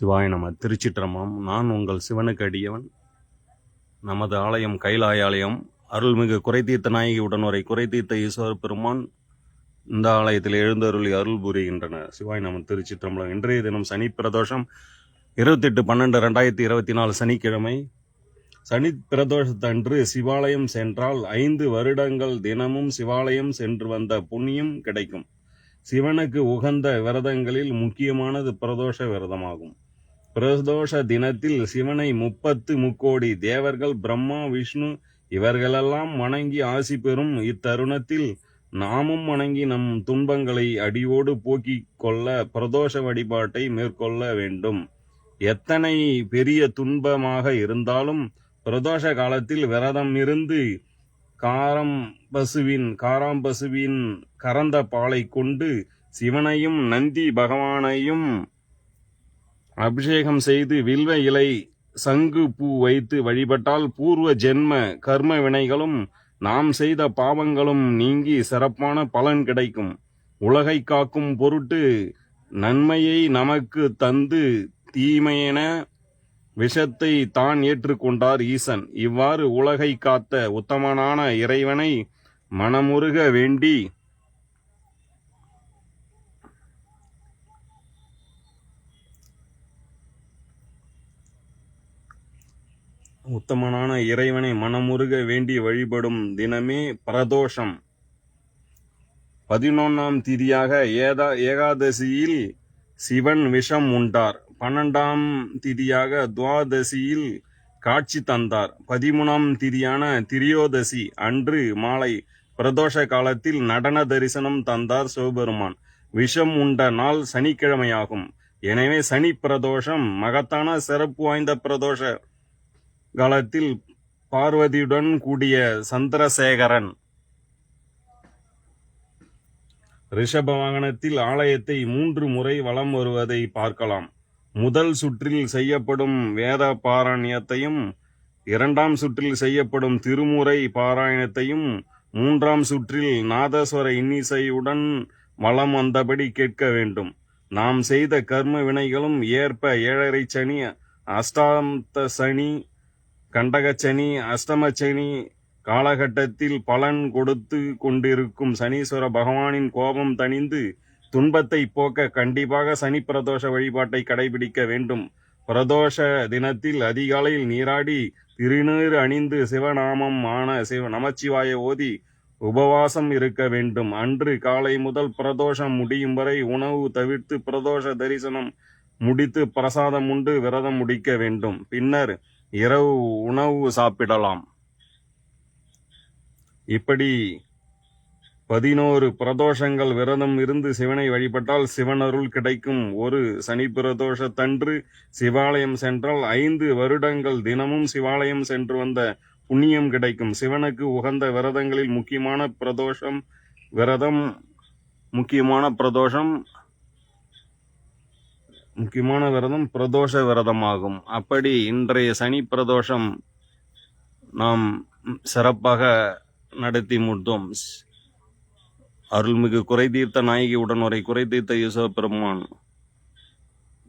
சிவாய நம. திருச்சிற்றமாம் நான் உங்கள் சிவனுக்கு அடியவன். நமது ஆலயம் கைலாய ஆலயம் அருள்மிகு குறைதீர்த்த நாயகி உடனுரை குறைதீர்த்த ஈஸ்வர பெருமான் இந்த ஆலயத்தில் எழுந்தருளி அருள் புரிகின்றனர் சிவாய் நம. திருச்சிற்றம்பலம். இன்றைய தினம் சனி பிரதோஷம் இருபத்தெட்டு பன்னெண்டு ரெண்டாயிரத்தி இருபத்தி நாலு சனிக்கிழமை. சனி பிரதோஷத்தன்று சிவாலயம் சென்றால் ஐந்து வருடங்கள் தினமும் சிவாலயம் சென்று வந்த புண்ணியம் கிடைக்கும். சிவனுக்கு உகந்த விரதங்களில் முக்கியமானது பிரதோஷ விரதமாகும். பிரதோஷ தினத்தில் சிவனை முப்பத்து முக்கோடி தேவர்கள் பிரம்மா விஷ்ணு இவர்களெல்லாம் வணங்கி ஆசி பெறும் இத்தருணத்தில் நாமும் வணங்கி நம் துன்பங்களை அடியோடு போக்கிக் கொள்ள பிரதோஷ வழிபாட்டை மேற்கொள்ள வேண்டும். எத்தனை பெரிய துன்பமாக இருந்தாலும் பிரதோஷ காலத்தில் விரதம் இருந்து காரம் பசுவின் காராம் பசுவின் கறந்த பாலை கொண்டு சிவனையும் நந்தி பகவானையும் அபிஷேகம் செய்து வில்வ இலை சங்கு பூ வைத்து வழிபட்டால் பூர்வ ஜென்ம கர்ம வினைகளும் நாம் செய்த பாவங்களும் நீங்கி சிறப்பான பலன் கிடைக்கும். உலகை காக்கும் பொருட்டு நன்மையை நமக்கு தந்து தீமையென விஷத்தை தான் ஏற்றுக்கொண்டார் ஈசன். இவ்வாறு உலகை காத்த உத்தமனான இறைவனை மனமுருக வேண்டி உத்தமனான இறைவனை மனமுருக வேண்டி வழிபடும் தினமே பிரதோஷம். பதினொன்றாம் திதியாக ஏதா ஏகாதசியில் சிவன் விஷம் உண்டார். பன்னெண்டாம் திதியாக துவாதசியில் காட்சி தந்தார். பதிமூணாம் திதியான திரியோதசி அன்று மாலை பிரதோஷ காலத்தில் நடன தரிசனம் தந்தார் சிவபெருமான். விஷம் உண்ட நாள் சனிக்கிழமையாகும். எனவே சனி பிரதோஷம் மகத்தான சிறப்பு வாய்ந்த பிரதோஷ காலத்தில் பார்வதியுடன் கூடிய சந்திரசேகரன் ரிஷப வாகனத்தில் ஆலயத்தை மூன்று முறை வலம் வருவதை பார்க்கலாம். முதல் சுற்றில் செய்யப்படும் வேத பாராயணத்தையும் இரண்டாம் சுற்றில் செய்யப்படும் திருமுறை பாராயணத்தையும் மூன்றாம் சுற்றில் நாதஸ்வர இன்னிசையுடன் வலம் வந்தபடி கேட்க வேண்டும். நாம் செய்த கர்ம வினைகளும் ஏற்ப ஏழரை சனி அஷ்டாந்த சனி கண்டகச்சனி அஷ்டமச்சனி காலகட்டத்தில் பலன் கொடுத்து கொண்டிருக்கும் சனீஸ்வர பகவானின் கோபம் தணிந்து துன்பத்தை போக்க கண்டிப்பாக சனி பிரதோஷ வழிபாட்டை கடைபிடிக்க வேண்டும். பிரதோஷ தினத்தில் அதிகாலையில் நீராடி திருநீர் அணிந்து சிவநாமம் ஆன சிவ நமச்சிவாய ஓதி உபவாசம் இருக்க வேண்டும். அன்று காலை முதல் பிரதோஷம் முடியும் வரை உணவு தவிர்த்து பிரதோஷ தரிசனம் முடித்து பிரசாதம் உண்டு விரதம் முடிக்க வேண்டும். பின்னர் இரவு உணவு சாப்பிடலாம். இப்படி பதினோரு பிரதோஷங்கள் விரதம் இருந்து சிவனை வழிபட்டால் சிவனருள் கிடைக்கும் ஒரு சனி பிரதோஷத்தன்று சிவாலயம் சென்றால் ஐந்து வருடங்கள் தினமும் சிவாலயம் சென்று வந்த புண்ணியம் கிடைக்கும். சிவனுக்கு உகந்த விரதங்களில் முக்கியமான பிரதோஷம் விரதம் முக்கியமான பிரதோஷம் முக்கியமான விரதம் பிரதோஷ விரதமாகும். அப்படி இன்றைய சனி பிரதோஷம் நாம் சிறப்பாக நடத்தி முடித்தோம். அருள்மிகு குறைதீர்த்த நாயகி உடனுரை குறைதீர்த்த யூசப் பெருமான்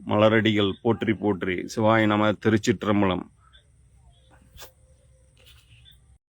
மலரடிகள் போற்றி போற்றி சிவாய் நம திருச்சிற்றம்பலம்.